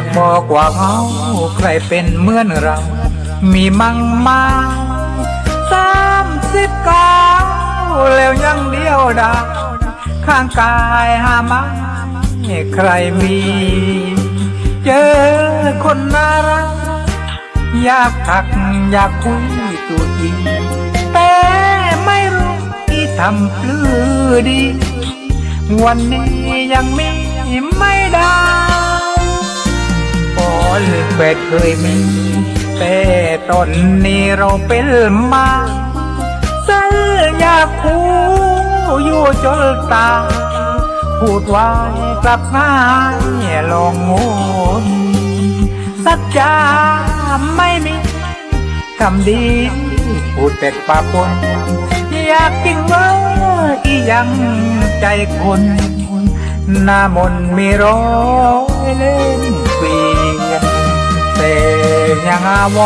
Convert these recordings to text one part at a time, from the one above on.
ากบอกว่าเขาใครเป็นเหมือนเรา มีมั่งมาสามสิบเก้าแล้วยังเดียวดายข้างกายหามาใครมี เจอคนน่ารัก อยากทักอยากคุยตัวจริงแต่ไม่รู้ที่ทำปลื้อดี วันนี้ยังมีไม่ได้ อนเป็ดเคยมี แต่ตอนนี้เราเป็นมาเสอยาคูอยู่จนตา พูดไว้กลับง่ายลองงนสัจจาไม่มีคำดี พูดแต่ปากคนอยากจริงว่าอียังใจคนหน้ามนมีร้อยเล่น ยังอาว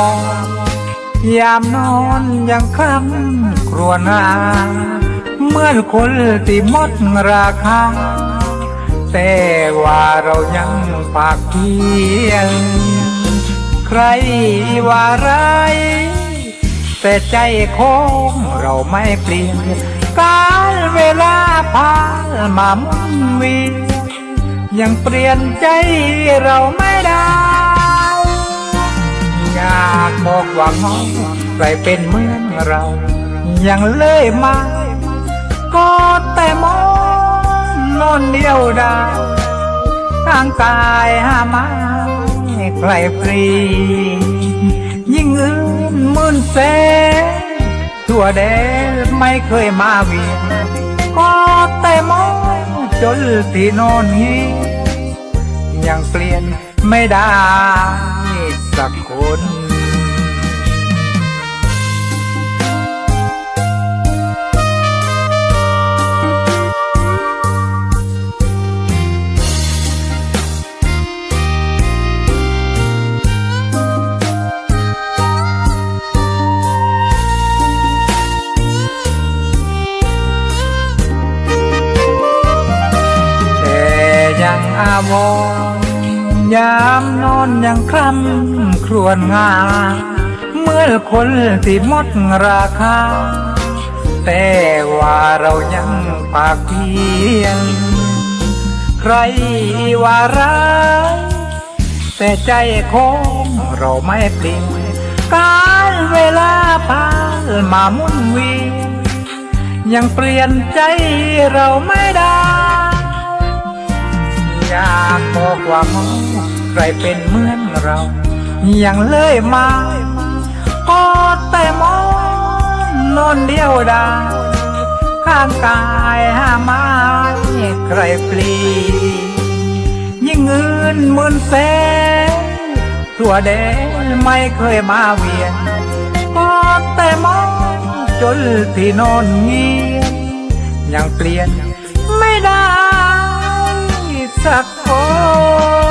รยามนอนยังคล้ำครวญหาเหมือนคนที่หมดราคา แต่ว่าเรายังปากเพียง ใครว่าไร แต่ใจของเราไม่เปลี่ยน การเวลาผ่านมามุนวียังเปลี่ยนใจเราไม่ได้ บอกว่าเขาใครเป็นเหมือนเรา ยังเลยมา ก็แต่มองนอนเดียวดายทางกายหามาใครฟรี ยิ่งอื่นมื่นแสนทั่วแดนไม่เคยมาเวียนก็แต่มองจนที่นอนนี้ ยังเปลี่ยนไม่ได้สักคน ยังอาวรยามนอนยังคร่ำครวญงา เมื่อคนที่หมดราคา แต่ว่าเรายังปากเพียง ใครว่าร้ายแต่ใจของเราไม่เปลี่ยนการเวลาผ่านมาหมุนเวียนยังเปลี่ยนใจเราไม่ได้ กว่าหมอใครเป็นเหมือนเรายังเลยมาก็แต่มองนอนเดียวดายข้างกายห้าไม้ใครปลียิ่งเงินหมื่นแสนทั่วแดนไม่เคยมาเวียนก็แต่มอจนที่นอนเงียบยังเปลี่ยนไม่ได้สัก Oh